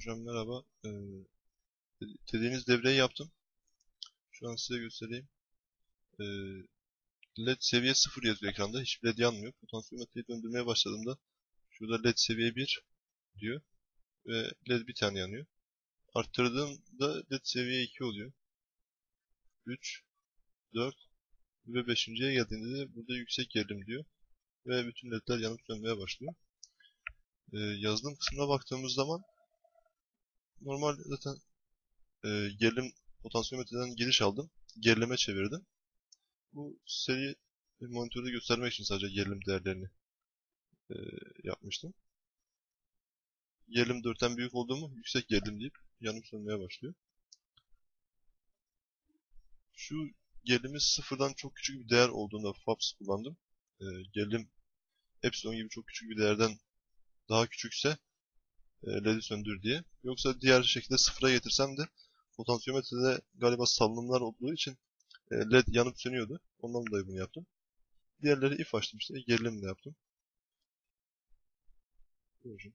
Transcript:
Hocam merhaba. Ee, dediğiniz devreyi yaptım. Şu an size göstereyim. Ee, LED seviye 0 yazıyor ekranda. Hiçbir LED yanmıyor. Potansiyometreyi döndürmeye başladığımda şurada LED seviye 1 diyor. Ve LED bir tane yanıyor. Arttırdığımda LED seviye 2 oluyor. 3, 4 ve 5.ye geldiğinde de burada yüksek gerilim diyor. Ve bütün ledler yanıp sönmeye başlıyor. Ee, yazılım kısmına baktığımız zaman normal zaten e, gerilim potansiyometreden giriş aldım. Gerilime çevirdim. Bu seri monitörde göstermek için sadece gerilim değerlerini e, yapmıştım. Gerilim 4'ten büyük olduğumu yüksek gerilim deyip yanıp sönmeye başlıyor. Şu gerilimi sıfırdan çok küçük bir değer olduğunda FAPS kullandım. E, gerilim epsilon gibi çok küçük bir değerden daha küçükse LED'i söndür diye. Yoksa diğer şekilde sıfıra getirsem de potansiyometrede galiba salınımlar olduğu için e, LED yanıp sönüyordu. Ondan dolayı bunu yaptım. Diğerleri if açtım işte. Gerilimle yaptım. Buyurun.